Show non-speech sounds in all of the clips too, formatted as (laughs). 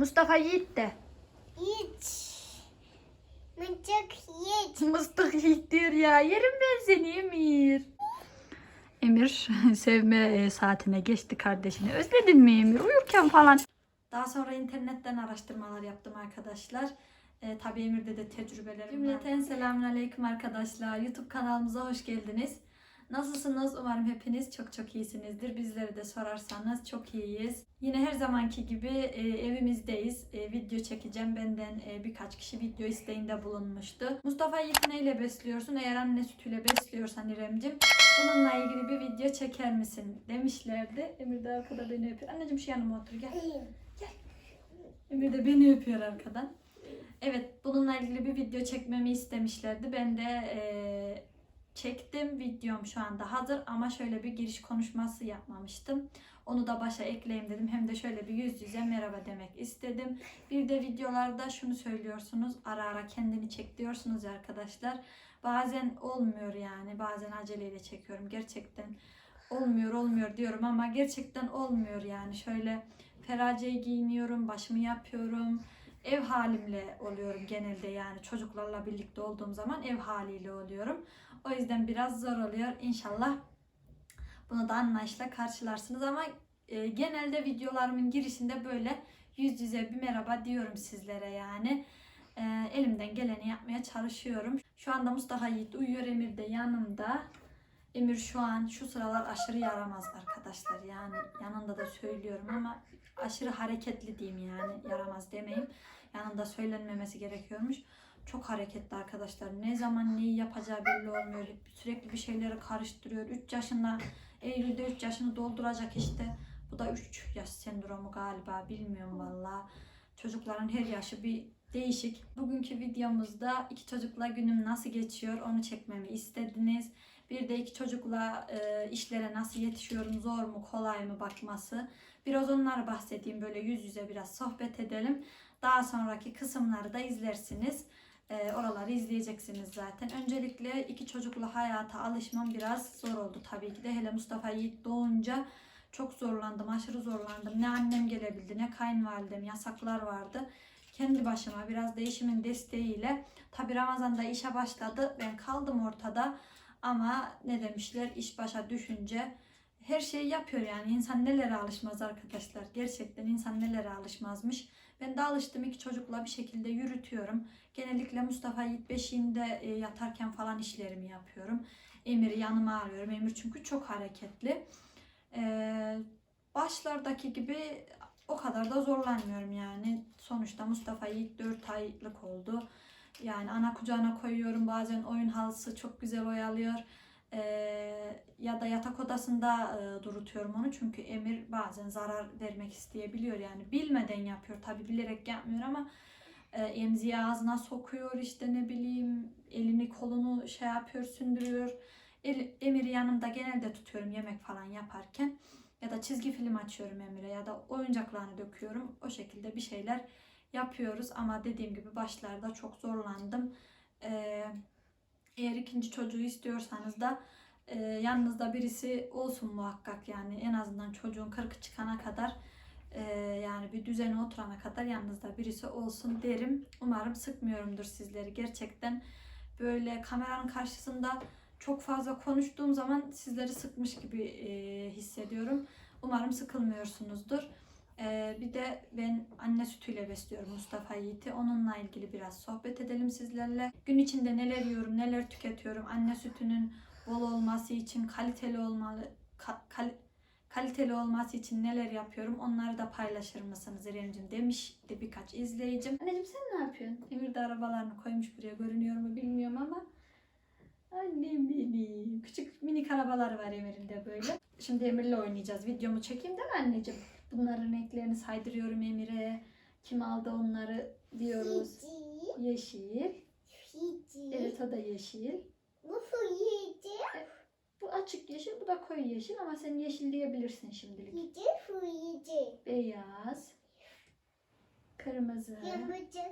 Mustafa Yiğit de. Hiç. Mıcık hiç. Mustafa Yiğit diyor ya. Yerim ben seni Emir. Emir (laughs) sevme e, saatine geçti kardeşini. Özledin mi Emir? Uyurken falan. Daha sonra internetten araştırmalar yaptım arkadaşlar. E, tabii Emir'de de tecrübelerim Cümleten selamünaleyküm arkadaşlar. YouTube kanalımıza hoş geldiniz. Nasılsınız? Umarım hepiniz çok çok iyisinizdir. Bizleri de sorarsanız çok iyiyiz. Yine her zamanki gibi e, evimizdeyiz. E, video çekeceğim. Benden e, birkaç kişi video isteğinde bulunmuştu. Mustafa Yiğit'i neyle besliyorsun? Eğer anne sütüyle besliyorsan İremcim bununla ilgili bir video çeker misin? Demişlerdi. Emir de arkada beni öpüyor. Anneciğim şu yanıma otur gel. Emir de beni öpüyor arkadan. Evet, bununla ilgili bir video çekmemi istemişlerdi. Ben de eee, çektim. Videom şu anda hazır ama şöyle bir giriş konuşması yapmamıştım. Onu da başa ekleyeyim dedim. Hem de şöyle bir yüz yüze merhaba demek istedim. Bir de videolarda şunu söylüyorsunuz. Ara ara kendini çek diyorsunuz arkadaşlar. Bazen olmuyor yani. Bazen aceleyle çekiyorum. Gerçekten olmuyor olmuyor diyorum ama gerçekten olmuyor yani. Şöyle feraceyi giyiniyorum, başımı yapıyorum. Ev halimle oluyorum genelde yani çocuklarla birlikte olduğum zaman ev haliyle oluyorum. O yüzden biraz zor oluyor. İnşallah bunu da anlayışla karşılarsınız ama e, genelde videolarımın girişinde böyle yüz yüze bir merhaba diyorum sizlere yani. E, elimden geleni yapmaya çalışıyorum. Şu anda Mustafa Yiğit uyuyor Emir de yanımda. Emir şu an şu sıralar aşırı yaramaz arkadaşlar yani yanında da söylüyorum ama aşırı hareketli diyeyim yani yaramaz demeyeyim. Yanında söylenmemesi gerekiyormuş. Çok hareketli arkadaşlar. Ne zaman neyi yapacağı belli olmuyor. Sürekli bir şeyleri karıştırıyor. 3 yaşında Eylül'de 3 yaşını dolduracak işte. Bu da 3 yaş sendromu galiba. Bilmiyorum valla. Çocukların her yaşı bir değişik. Bugünkü videomuzda iki çocukla günüm nasıl geçiyor onu çekmemi istediniz. Bir de iki çocukla e, işlere nasıl yetişiyorum, zor mu, kolay mı bakması. Biraz onları bahsedeyim, böyle yüz yüze biraz sohbet edelim. Daha sonraki kısımları da izlersiniz. E, oraları izleyeceksiniz zaten. Öncelikle iki çocukla hayata alışmam biraz zor oldu tabii ki de. Hele Mustafa Yiğit doğunca çok zorlandım, aşırı zorlandım. Ne annem gelebildi, ne kayınvalidem, yasaklar vardı. Kendi başıma biraz değişimin desteğiyle. Tabii Ramazan'da işe başladı. Ben kaldım ortada. Ama ne demişler? İş başa düşünce her şeyi yapıyor yani. İnsan nelere alışmaz arkadaşlar? Gerçekten insan nelere alışmazmış? Ben de alıştım. İki çocukla bir şekilde yürütüyorum. Genellikle Mustafa Yiğit beşiğinde e, yatarken falan işlerimi yapıyorum. Emir'i yanıma alıyorum Emir çünkü çok hareketli. Ee, başlardaki gibi o kadar da zorlanmıyorum yani. Sonuçta Mustafa Yiğit 4 aylık oldu yani ana kucağına koyuyorum. Bazen oyun halısı çok güzel oyalıyor. Ee, ya da yatak odasında e, durutuyorum onu. Çünkü Emir bazen zarar vermek isteyebiliyor. Yani bilmeden yapıyor. Tabi bilerek yapmıyor ama e, emziği ağzına sokuyor işte ne bileyim elini kolunu şey yapıyor sündürüyor. El, Emir'i yanımda genelde tutuyorum yemek falan yaparken. Ya da çizgi film açıyorum Emir'e ya da oyuncaklarını döküyorum. O şekilde bir şeyler yapıyoruz ama dediğim gibi başlarda çok zorlandım. Ee, eğer ikinci çocuğu istiyorsanız da e, yanınızda birisi olsun muhakkak yani en azından çocuğun kırkı çıkana kadar e, yani bir düzene oturana kadar yanınızda birisi olsun derim. Umarım sıkmıyorumdur sizleri gerçekten böyle kameranın karşısında çok fazla konuştuğum zaman sizleri sıkmış gibi e, hissediyorum. Umarım sıkılmıyorsunuzdur. Ee, bir de ben anne sütüyle besliyorum Mustafa Yiğit'i. Onunla ilgili biraz sohbet edelim sizlerle. Gün içinde neler yiyorum, neler tüketiyorum. Anne sütünün bol olması için kaliteli olmalı, ka- kal- kaliteli olması için neler yapıyorum onları da paylaşır mısınız İremciğim demişti birkaç izleyicim. Anneciğim sen ne yapıyorsun? Emir de arabalarını koymuş buraya görünüyor mu bilmiyorum ama. Annem benim. Küçük minik arabalar var Emir'in de böyle. Şimdi Emir'le oynayacağız. Videomu çekeyim değil mi anneciğim? Bunların renklerini saydırıyorum Emir'e. Kim aldı onları diyoruz. Hici. Yeşil. Hici. Evet o da yeşil. Bu su hici. Bu açık yeşil, bu da koyu yeşil ama sen yeşil diyebilirsin şimdilik. Hici su hici. Beyaz, kırmızı, Kırmızı.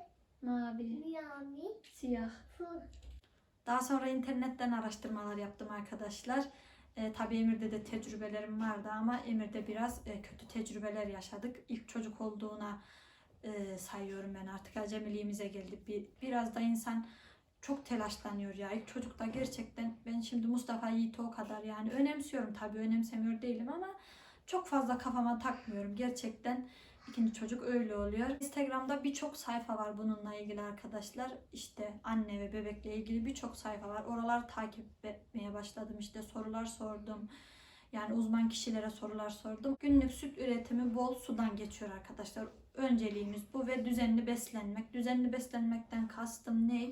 mavi, Yami. siyah. Daha sonra internetten araştırmalar yaptım arkadaşlar. E, tabii Emir'de de tecrübelerim vardı ama Emir'de biraz e, kötü tecrübeler yaşadık. İlk çocuk olduğuna e, sayıyorum ben artık. Acemiliğimize geldik. Bir, biraz da insan çok telaşlanıyor ya. İlk çocukta gerçekten ben şimdi Mustafa Yiğit'i o kadar yani önemsiyorum tabii önemsemiyor değilim ama çok fazla kafama takmıyorum. Gerçekten ikinci çocuk öyle oluyor. Instagram'da birçok sayfa var bununla ilgili arkadaşlar. İşte anne ve bebekle ilgili birçok sayfa var. Oraları takip etmeye başladım. İşte sorular sordum. Yani uzman kişilere sorular sordum. Günlük süt üretimi bol sudan geçiyor arkadaşlar. Önceliğimiz bu ve düzenli beslenmek. Düzenli beslenmekten kastım ne?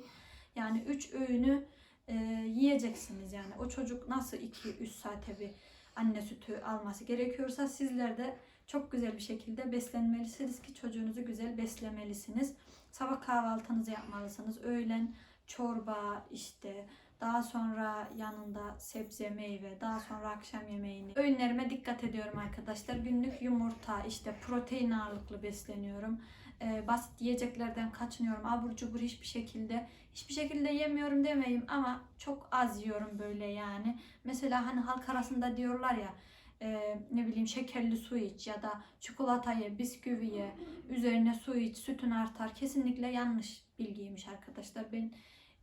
Yani 3 öğünü e, yiyeceksiniz yani. O çocuk nasıl 2-3 saate bir anne sütü alması gerekiyorsa sizler de çok güzel bir şekilde beslenmelisiniz ki çocuğunuzu güzel beslemelisiniz. Sabah kahvaltınızı yapmalısınız. Öğlen çorba işte daha sonra yanında sebze, meyve, daha sonra akşam yemeğini. Öğünlerime dikkat ediyorum arkadaşlar. Günlük yumurta, işte protein ağırlıklı besleniyorum. Ee, basit yiyeceklerden kaçınıyorum. Abur cubur hiçbir şekilde hiçbir şekilde yemiyorum demeyeyim ama çok az yiyorum böyle yani. Mesela hani halk arasında diyorlar ya e, ne bileyim şekerli su iç ya da çikolata ye, bisküvi ye, üzerine su iç, sütün artar. Kesinlikle yanlış bilgiymiş arkadaşlar. Ben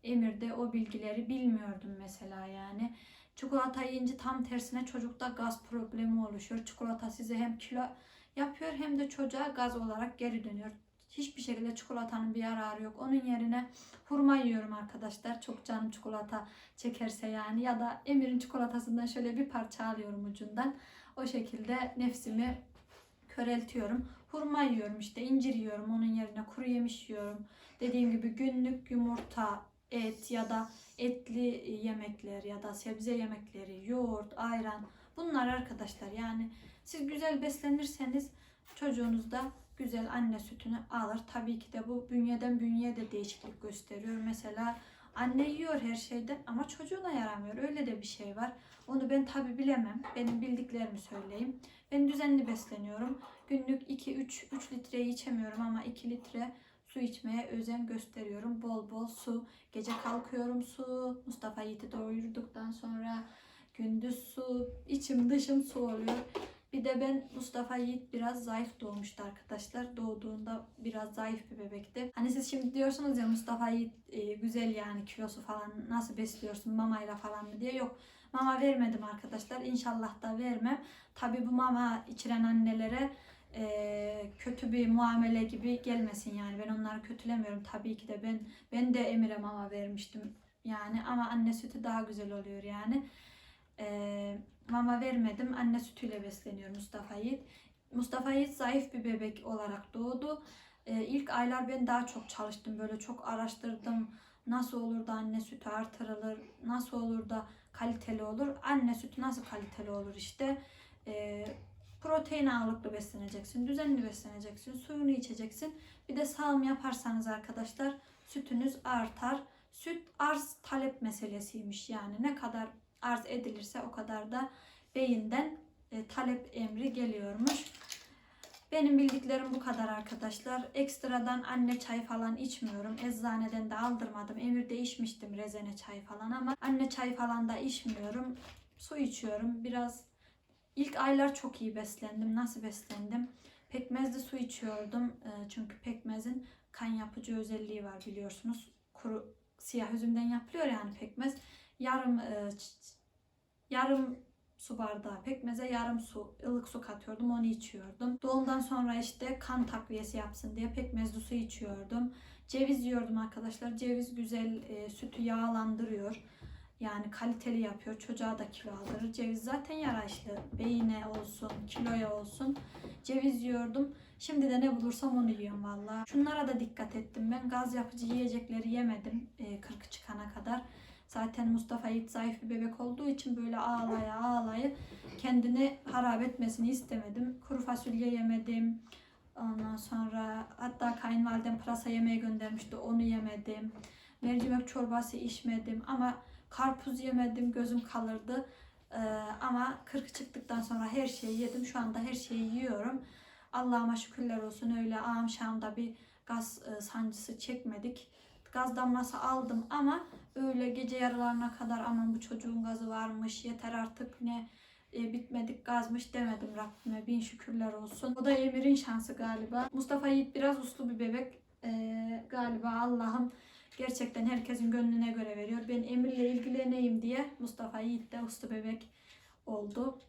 Emir'de o bilgileri bilmiyordum mesela yani. Çikolata yiyince tam tersine çocukta gaz problemi oluşuyor. Çikolata size hem kilo yapıyor hem de çocuğa gaz olarak geri dönüyor. Hiçbir şekilde çikolatanın bir yararı yok. Onun yerine hurma yiyorum arkadaşlar. Çok canım çikolata çekerse yani. Ya da Emir'in çikolatasından şöyle bir parça alıyorum ucundan. O şekilde nefsimi köreltiyorum. Hurma yiyorum işte incir yiyorum. Onun yerine kuru yemiş yiyorum. Dediğim gibi günlük yumurta, et ya da etli yemekler ya da sebze yemekleri, yoğurt, ayran bunlar arkadaşlar yani siz güzel beslenirseniz çocuğunuz da güzel anne sütünü alır. Tabii ki de bu bünyeden bünyeye de değişiklik gösteriyor. Mesela anne yiyor her şeyden ama çocuğuna yaramıyor. Öyle de bir şey var. Onu ben tabii bilemem. Benim bildiklerimi söyleyeyim. Ben düzenli besleniyorum. Günlük 2-3 3 litreyi içemiyorum ama 2 litre su içmeye özen gösteriyorum. Bol bol su. Gece kalkıyorum su. Mustafa Yiğit'i doyurduktan sonra gündüz su. içim dışım su oluyor. Bir de ben Mustafa Yiğit biraz zayıf doğmuştu arkadaşlar. Doğduğunda biraz zayıf bir bebekti. Hani siz şimdi diyorsunuz ya Mustafa Yiğit e, güzel yani kilosu falan nasıl besliyorsun mamayla falan mı diye. Yok mama vermedim arkadaşlar. İnşallah da vermem. Tabi bu mama içiren annelere e, kötü bir muamele gibi gelmesin yani. Ben onları kötülemiyorum. Tabii ki de ben ben de Emir'e mama vermiştim. Yani ama anne sütü daha güzel oluyor yani. E, mama vermedim. Anne sütüyle besleniyor Mustafa Yiğit. Mustafa Yiğit zayıf bir bebek olarak doğdu. E, ilk aylar ben daha çok çalıştım. Böyle çok araştırdım. Nasıl olur da anne sütü artırılır? Nasıl olur da kaliteli olur? Anne sütü nasıl kaliteli olur işte? Protein ağırlıklı besleneceksin. Düzenli besleneceksin. Suyunu içeceksin. Bir de sağım yaparsanız arkadaşlar sütünüz artar. Süt arz talep meselesiymiş. Yani ne kadar arz edilirse o kadar da beyinden e, talep emri geliyormuş. Benim bildiklerim bu kadar arkadaşlar. Ekstradan anne çayı falan içmiyorum. Eczaneden de aldırmadım. Emir'de içmiştim rezene çayı falan ama anne çayı falan da içmiyorum. Su içiyorum. Biraz ilk aylar çok iyi beslendim. Nasıl beslendim? Pekmezli su içiyordum. E, Çünkü pekmezin kan yapıcı özelliği var biliyorsunuz. Kuru siyah üzümden yapılıyor yani pekmez. Yarım e, yarım su bardağı pekmeze yarım su ılık su katıyordum onu içiyordum. Doğumdan sonra işte kan takviyesi yapsın diye pekmezli su içiyordum. Ceviz yiyordum arkadaşlar. Ceviz güzel e, sütü yağlandırıyor. Yani kaliteli yapıyor. Çocuğa da kilo aldırır. Ceviz zaten yaraşlı. Beyine olsun, kiloya olsun. Ceviz yiyordum. Şimdi de ne bulursam onu yiyorum valla. Şunlara da dikkat ettim. Ben gaz yapıcı yiyecekleri yemedim. E, 40 çıkana kadar. Zaten Mustafa Yiğit zayıf bir bebek olduğu için böyle ağlaya ağlaya kendini harap etmesini istemedim. Kuru fasulye yemedim. Ondan sonra hatta kayınvalidem pırasa yemeğe göndermişti. Onu yemedim. Mercimek çorbası içmedim ama karpuz yemedim. Gözüm kalırdı. Ee, ama 40 çıktıktan sonra her şeyi yedim. Şu anda her şeyi yiyorum. Allah'ıma şükürler olsun öyle ağam şamda bir gaz e, sancısı çekmedik. Gaz damlası aldım ama öyle gece yarılarına kadar aman bu çocuğun gazı varmış yeter artık ne e, bitmedik gazmış demedim Rabbime. Bin şükürler olsun. O da Emir'in şansı galiba. Mustafa Yiğit biraz uslu bir bebek. E, galiba Allah'ım gerçekten herkesin gönlüne göre veriyor. Ben Emir'le ilgileneyim diye Mustafa Yiğit de uslu bebek oldu.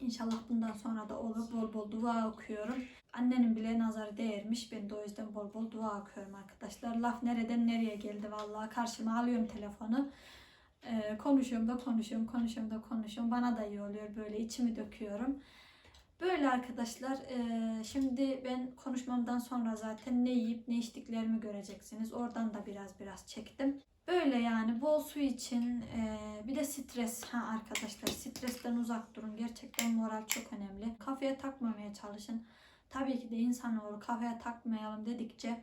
İnşallah bundan sonra da olur. Bol bol dua okuyorum. Annenin bile nazarı değermiş. Ben de o yüzden bol bol dua okuyorum arkadaşlar. Laf nereden nereye geldi vallahi. Karşıma alıyorum telefonu. Ee, konuşuyorum da konuşuyorum, konuşuyorum da konuşuyorum. Bana da iyi oluyor böyle içimi döküyorum. Böyle arkadaşlar ee, şimdi ben konuşmamdan sonra zaten ne yiyip ne içtiklerimi göreceksiniz. Oradan da biraz biraz çektim. Böyle yani bol su için ee, bir de stres ha arkadaşlar stresten uzak durun. Gerçekten moral çok önemli. Kafaya takmamaya çalışın. Tabii ki de insanoğlu kafaya takmayalım dedikçe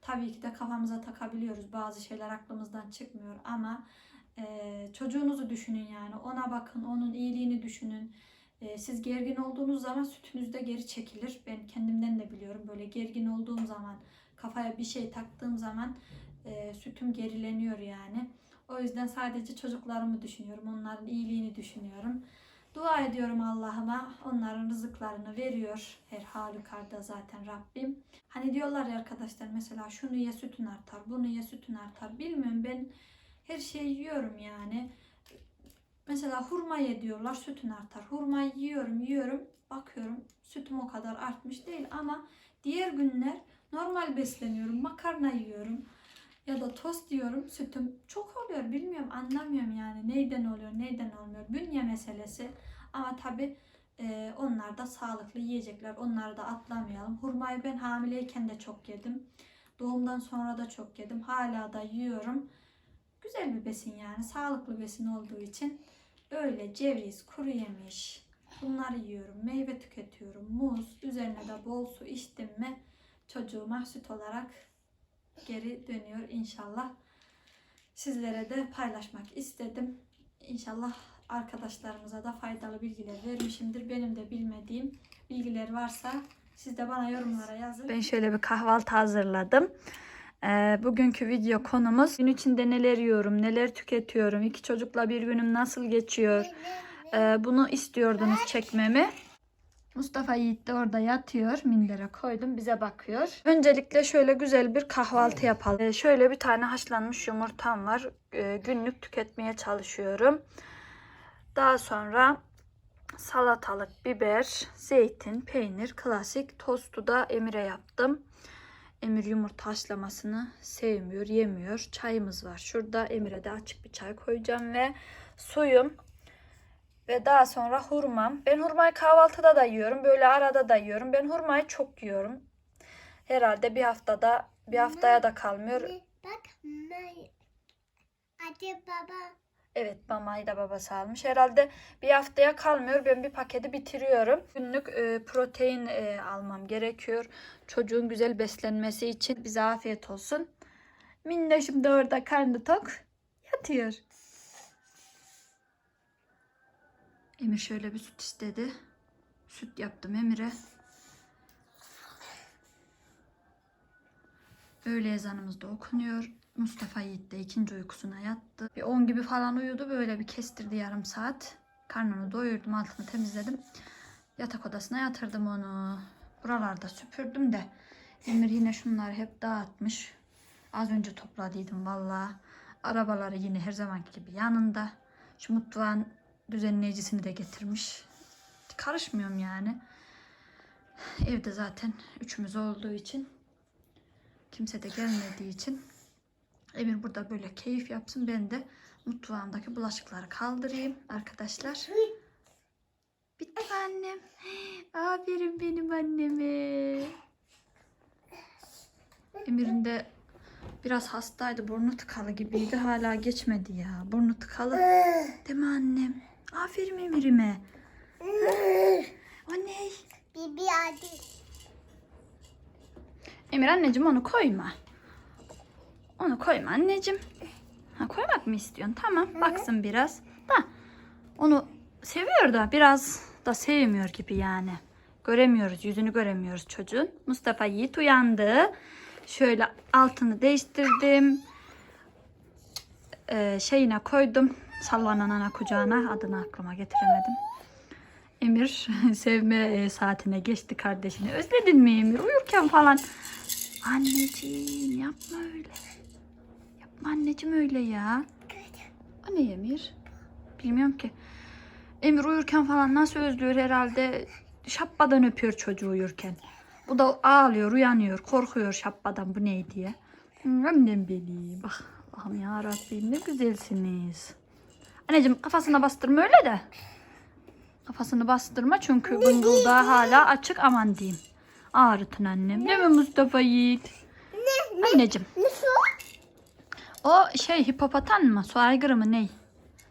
tabii ki de kafamıza takabiliyoruz. Bazı şeyler aklımızdan çıkmıyor ama ee, çocuğunuzu düşünün yani. Ona bakın, onun iyiliğini düşünün. Ee, siz gergin olduğunuz zaman sütünüz de geri çekilir. Ben kendimden de biliyorum. Böyle gergin olduğum zaman, kafaya bir şey taktığım zaman e, sütüm gerileniyor yani. O yüzden sadece çocuklarımı düşünüyorum. Onların iyiliğini düşünüyorum. Dua ediyorum Allah'ıma. Onların rızıklarını veriyor. Her halükarda zaten Rabbim. Hani diyorlar ya arkadaşlar mesela şunu ye sütün artar, bunu ye sütün artar. Bilmiyorum ben her şeyi yiyorum yani. Mesela hurma ye diyorlar sütün artar. Hurma yiyorum yiyorum bakıyorum sütüm o kadar artmış değil ama diğer günler normal besleniyorum. Makarna yiyorum ya da tost yiyorum sütüm çok oluyor. Bilmiyorum anlamıyorum yani neyden oluyor neyden olmuyor. Bünye meselesi. Ama tabi onlar da sağlıklı yiyecekler onları da atlamayalım. Hurmayı ben hamileyken de çok yedim doğumdan sonra da çok yedim. Hala da yiyorum. Güzel bir besin yani sağlıklı besin olduğu için öyle ceviz kuru yemiş bunları yiyorum meyve tüketiyorum muz üzerine de bol su içtim mi çocuğuma süt olarak geri dönüyor inşallah. Sizlere de paylaşmak istedim. İnşallah arkadaşlarımıza da faydalı bilgiler vermişimdir. Benim de bilmediğim bilgiler varsa siz de bana yorumlara yazın. Ben şöyle bir kahvaltı hazırladım. Ee, bugünkü video konumuz gün içinde neler yiyorum, neler tüketiyorum, iki çocukla bir günüm nasıl geçiyor. Ee, bunu istiyordunuz çekmemi. Mustafa Yiğit de orada yatıyor. Mindere koydum. Bize bakıyor. Öncelikle şöyle güzel bir kahvaltı yapalım. Ee, şöyle bir tane haşlanmış yumurtam var. Ee, günlük tüketmeye çalışıyorum. Daha sonra salatalık, biber, zeytin, peynir, klasik tostu da Emir'e yaptım. Emir yumurta haşlamasını sevmiyor, yemiyor. Çayımız var. Şurada Emir'e de açık bir çay koyacağım ve suyum ve daha sonra hurmam. Ben hurmayı kahvaltıda da yiyorum. Böyle arada da yiyorum. Ben hurmayı çok yiyorum. Herhalde bir haftada bir haftaya da kalmıyor. Bak. baba. Evet mamayı da babası almış. Herhalde bir haftaya kalmıyor. Ben bir paketi bitiriyorum. Günlük e, protein e, almam gerekiyor. Çocuğun güzel beslenmesi için bize afiyet olsun. Minnoşum da orada karnı tok yatıyor. Emir şöyle bir süt istedi. Süt yaptım Emir'e. Öğle ezanımız da okunuyor. Mustafa Yiğit de ikinci uykusuna yattı. Bir 10 gibi falan uyudu. Böyle bir kestirdi yarım saat. Karnını doyurdum, altını temizledim. Yatak odasına yatırdım onu. Buralarda süpürdüm de. Emir yine şunları hep dağıtmış. Az önce topladıydım valla. Arabaları yine her zamanki gibi yanında. Şu mutfağın düzenleyicisini de getirmiş. Karışmıyorum yani. Evde zaten üçümüz olduğu için kimse de gelmediği için Emir burada böyle keyif yapsın. Ben de mutfağımdaki bulaşıkları kaldırayım arkadaşlar. Bitti annem. (gasps) Aferin benim anneme. Emir'in de biraz hastaydı. Burnu tıkalı gibiydi. Hala geçmedi ya. Burnu tıkalı. Değil mi annem? Aferin Emir'ime. (gasps) Anne. Bibi hadi. Emir anneciğim onu koyma. Onu koyma anneciğim. Ha, koymak mı istiyorsun? Tamam baksın biraz. Da onu seviyor da biraz da sevmiyor gibi yani. Göremiyoruz yüzünü göremiyoruz çocuğun. Mustafa Yiğit uyandı. Şöyle altını değiştirdim. Ee, şeyine koydum. Sallanan ana kucağına adını aklıma getiremedim. Emir (laughs) sevme e, saatine geçti kardeşini. Özledin mi Emir? Uyurken falan. Anneciğim yapma öyle. Yapma anneciğim öyle ya. O ne Emir? Bilmiyorum ki. Emir uyurken falan nasıl özlüyor herhalde. Şapbadan öpüyor çocuğu uyurken. Bu da ağlıyor, uyanıyor, korkuyor şapbadan bu ne diye. Annem benim. Bak, Allah'ım ya Rabbim ne güzelsiniz. Anneciğim kafasına bastırma öyle de. Kafasını bastırma çünkü bıngıldağı hala açık aman diyeyim. Ağrıtın annem. Değil mi Mustafa Yiğit? Anneciğim. O şey hipopatan mı? Su aygırı mı ney?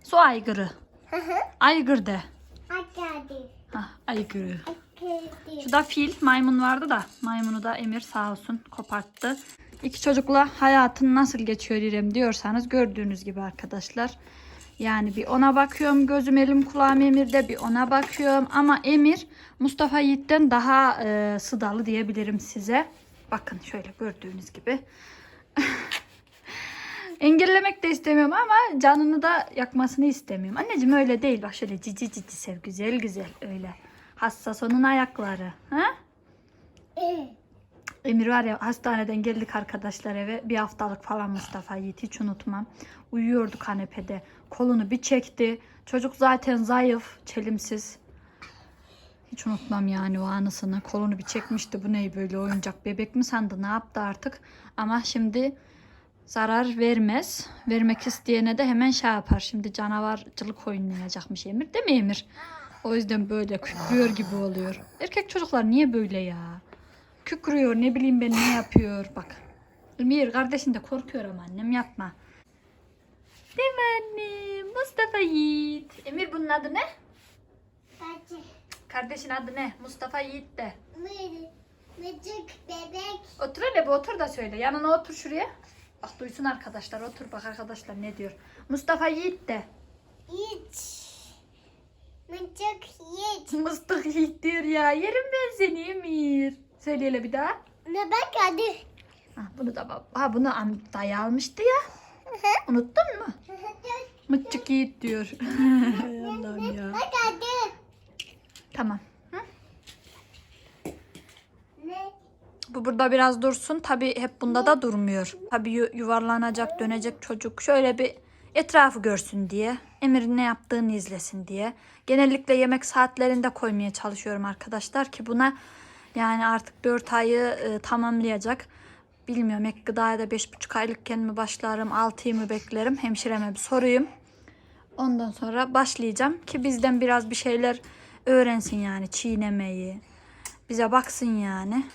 Su aygırı. Hı hı. Aygır de. Hah, aygırı. Şu da fil, maymun vardı da maymunu da Emir sağ olsun koparttı. İki çocukla hayatın nasıl geçiyor İrem diyorsanız gördüğünüz gibi arkadaşlar. Yani bir ona bakıyorum gözüm elim kulağım Emir'de bir ona bakıyorum ama Emir Mustafa Yiğit'ten daha e, sıdalı diyebilirim size. Bakın şöyle gördüğünüz gibi. (laughs) Engellemek de istemiyorum ama canını da yakmasını istemiyorum. Anneciğim öyle değil. Bak şöyle cici cici sev. Güzel güzel öyle. Hassas onun ayakları. Ha? Ee, Emir var ya hastaneden geldik arkadaşlar eve. Bir haftalık falan Mustafa Yiğit hiç unutmam. Uyuyordu kanepede. Kolunu bir çekti. Çocuk zaten zayıf, çelimsiz. Hiç unutmam yani o anısını. Kolunu bir çekmişti. Bu ne böyle oyuncak bebek mi sandı ne yaptı artık. Ama şimdi zarar vermez. Vermek isteyene de hemen şey yapar. Şimdi canavarcılık oynayacakmış Emir. Değil mi Emir? O yüzden böyle kükrüyor gibi oluyor. Erkek çocuklar niye böyle ya? Kükrüyor ne bileyim ben ne yapıyor bak. Emir kardeşin de korkuyor ama annem yapma. Değil mi annem? Mustafa Yiğit. Emir bunun adı ne? Hadi. Kardeşin adı ne? Mustafa Yiğit de. Mıcık bebek. Otur hele bir otur da söyle. Yanına otur şuraya. Bak duysun arkadaşlar. Otur bak arkadaşlar ne diyor. Mustafa Yiğit de. İç. Mıcık yiğit. Mustafa Yiğit diyor ya. Yerim ben seni Emir. Söyle bir daha. Ne bak hadi. Ha, bunu da bab- ha, bunu dayı almıştı ya. Unuttun mu? Mıçık Yiğit diyor. (laughs) Hay Allah'ım ya. Bak hadi. Tamam. Hı? Bu burada biraz dursun. Tabii hep bunda da durmuyor. Tabii yu- yuvarlanacak, dönecek çocuk. Şöyle bir etrafı görsün diye. Emir'in ne yaptığını izlesin diye. Genellikle yemek saatlerinde koymaya çalışıyorum arkadaşlar ki buna yani artık 4 ayı e, tamamlayacak. Bilmiyorum ek gıdaya da 5,5 aylıkken mi başlarım, 6'yı mı beklerim? Hemşireme bir sorayım. Ondan sonra başlayacağım ki bizden biraz bir şeyler öğrensin yani çiğnemeyi. Bize baksın yani.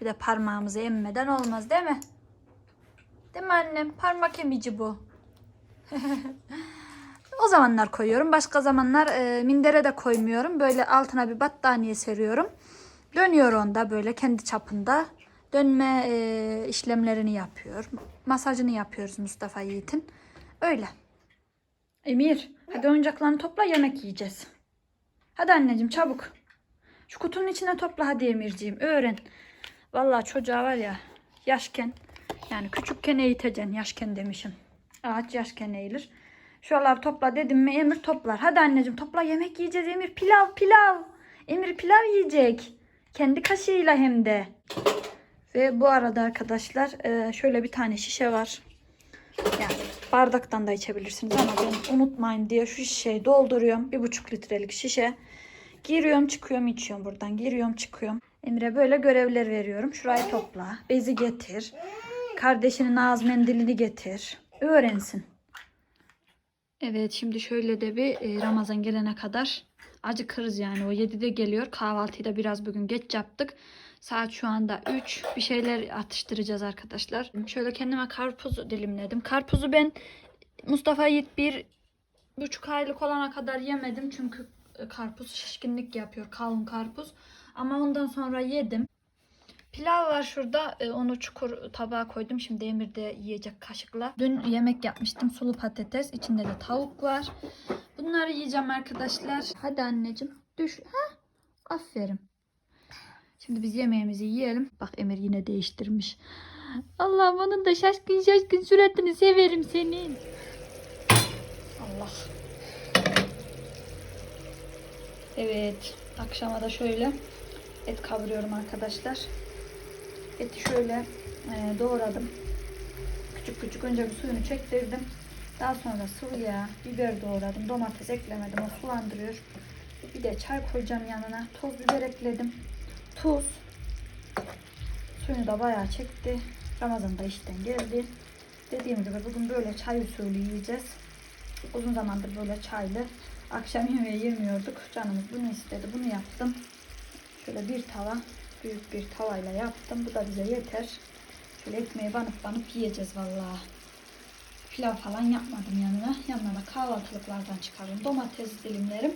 Bir de parmağımızı emmeden olmaz değil mi? Değil mi annem? Parmak emici bu. (laughs) o zamanlar koyuyorum. Başka zamanlar e, mindere de koymuyorum. Böyle altına bir battaniye seriyorum. Dönüyor onda böyle kendi çapında. Dönme e, işlemlerini yapıyor. Masajını yapıyoruz Mustafa Yiğit'in. Öyle. Emir, hadi oyuncaklarını topla yemek yiyeceğiz. Hadi anneciğim çabuk. Şu kutunun içine topla hadi Emirciğim. Öğren. Vallahi çocuğa var ya yaşken yani küçükken eğiteceksin. Yaşken demişim. Ağaç yaşken eğilir. Şuraları topla dedim mi Emir toplar. Hadi anneciğim topla yemek yiyeceğiz Emir. Pilav pilav. Emir pilav yiyecek. Kendi kaşığıyla hem de. Ve bu arada arkadaşlar e, şöyle bir tane şişe var. Yani bardaktan da içebilirsiniz ama ben unutmayın diye şu şişeyi dolduruyorum. Bir buçuk litrelik şişe. Giriyorum çıkıyorum içiyorum buradan. Giriyorum çıkıyorum. Emre böyle görevler veriyorum. Şurayı topla. Bezi getir. Kardeşinin ağız mendilini getir. Öğrensin. Evet şimdi şöyle de bir e, Ramazan gelene kadar acıkırız yani. O 7'de geliyor. Kahvaltıyı da biraz bugün geç yaptık. Saat şu anda 3. Bir şeyler atıştıracağız arkadaşlar. Şöyle kendime karpuz dilimledim. Karpuzu ben Mustafa Yiğit bir buçuk aylık olana kadar yemedim. Çünkü e, karpuz şişkinlik yapıyor. Kalın karpuz. Ama ondan sonra yedim. Pilav var şurada. e, Onu çukur tabağa koydum. Şimdi Emir de yiyecek kaşıkla. Dün yemek yapmıştım. Sulu patates. İçinde de tavuk var. Bunları yiyeceğim arkadaşlar. Hadi anneciğim. Düş. Ha? Aferin. Şimdi biz yemeğimizi yiyelim. Bak Emir yine değiştirmiş. Allah'ım onun da şaşkın şaşkın suratını severim senin. Allah. Evet, akşama da şöyle et kavuruyorum arkadaşlar. Eti şöyle e, doğradım. Küçük küçük önce bir suyunu çektirdim. Daha sonra sıvı yağ, biber doğradım. Domates eklemedim. O sulandırıyor. Bir de çay koyacağım yanına. Toz biber ekledim. Tuz. Suyunu da bayağı çekti. Ramazan da işten geldi. Dediğim gibi bugün böyle çay usulü yiyeceğiz. Uzun zamandır böyle çaylı akşam yemeği yemiyorduk. Canımız bunu istedi. Bunu yaptım. Şöyle bir tava, büyük bir tavayla yaptım. Bu da bize yeter. Şöyle ekmeği banıp banıp yiyeceğiz vallahi. Pilav falan yapmadım yanına. Yanına da kahvaltılıklardan çıkardım. Domates dilimlerim.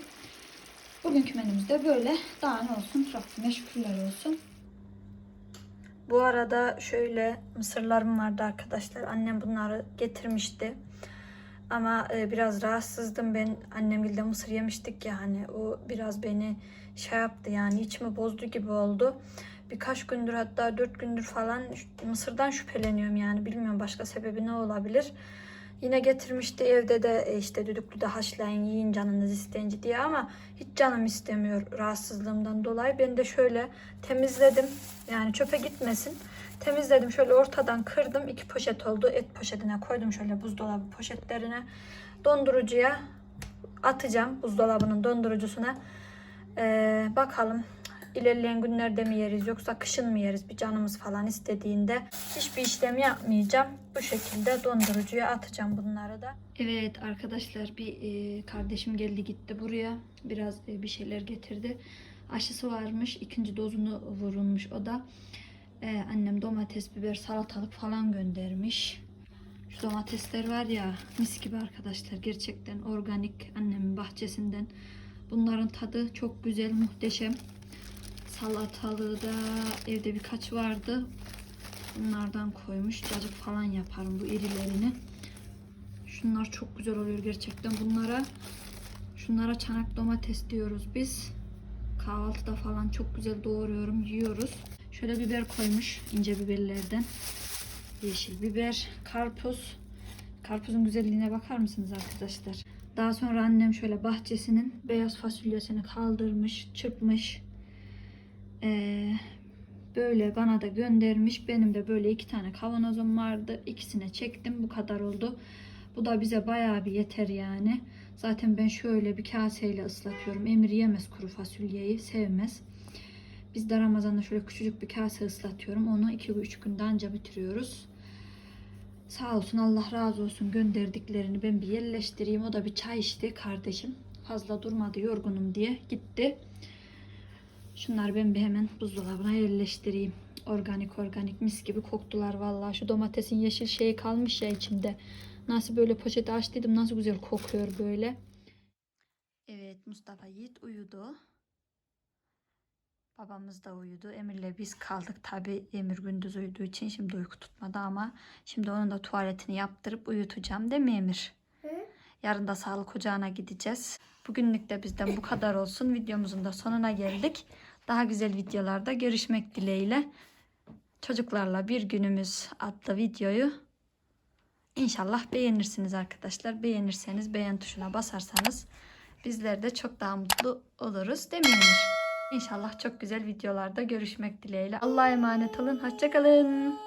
Bugünkü menümüz de böyle. Daha ne olsun? Rabbime şükürler olsun. Bu arada şöyle mısırlarım vardı arkadaşlar. Annem bunları getirmişti. Ama e, biraz rahatsızdım ben. Annemgilde mısır yemiştik ya hani o biraz beni şey yaptı yani içimi bozdu gibi oldu. Birkaç gündür hatta dört gündür falan mısırdan şüpheleniyorum yani bilmiyorum başka sebebi ne olabilir. Yine getirmişti evde de e, işte düdüklüde haşlayın yiyin canınız isteyince diye ama hiç canım istemiyor rahatsızlığımdan dolayı. Ben de şöyle temizledim yani çöpe gitmesin. Temizledim şöyle ortadan kırdım iki poşet oldu et poşetine koydum şöyle buzdolabı poşetlerine dondurucuya atacağım buzdolabının dondurucusuna. Ee, bakalım ilerleyen günlerde mi yeriz yoksa kışın mı yeriz bir canımız falan istediğinde hiçbir işlem yapmayacağım. Bu şekilde dondurucuya atacağım bunları da. Evet arkadaşlar bir e, kardeşim geldi gitti buraya biraz e, bir şeyler getirdi. Aşısı varmış ikinci dozunu vurulmuş o da. E, annem domates, biber, salatalık falan göndermiş. Şu domatesler var ya mis gibi arkadaşlar gerçekten organik annemin bahçesinden. Bunların tadı çok güzel muhteşem. Salatalığı da evde birkaç vardı. Bunlardan koymuş. Cacık falan yaparım bu irilerini. Şunlar çok güzel oluyor gerçekten. Bunlara şunlara çanak domates diyoruz biz. Kahvaltıda falan çok güzel doğruyorum, yiyoruz. Şöyle biber koymuş ince biberlerden. Yeşil biber, karpuz. Karpuzun güzelliğine bakar mısınız arkadaşlar? Daha sonra annem şöyle bahçesinin beyaz fasulyesini kaldırmış, çırpmış. Ee, böyle bana da göndermiş. Benim de böyle iki tane kavanozum vardı. İkisine çektim. Bu kadar oldu. Bu da bize bayağı bir yeter yani. Zaten ben şöyle bir kaseyle ıslatıyorum. Emir yemez kuru fasulyeyi. Sevmez. Biz de Ramazan'da şöyle küçücük bir kase ıslatıyorum. Onu 2-3 günde anca bitiriyoruz. Sağ olsun Allah razı olsun gönderdiklerini ben bir yerleştireyim. O da bir çay içti kardeşim. Fazla durmadı yorgunum diye gitti. Şunları ben bir hemen buzdolabına yerleştireyim. Organik organik mis gibi koktular vallahi. Şu domatesin yeşil şeyi kalmış ya içinde. Nasıl böyle poşeti açtıydım nasıl güzel kokuyor böyle. Evet Mustafa Yiğit uyudu. Babamız da uyudu. Emir'le biz kaldık. Tabi Emir gündüz uyuduğu için şimdi uyku tutmadı ama şimdi onun da tuvaletini yaptırıp uyutacağım değil mi Emir? Hı? Yarın da sağlık ocağına gideceğiz. Bugünlük de bizden bu kadar olsun. Videomuzun da sonuna geldik. Daha güzel videolarda görüşmek dileğiyle. Çocuklarla bir günümüz adlı videoyu inşallah beğenirsiniz arkadaşlar. Beğenirseniz beğen tuşuna basarsanız bizler de çok daha mutlu oluruz değil mi Emir? İnşallah çok güzel videolarda görüşmek dileğiyle. Allah'a emanet olun. Hoşçakalın.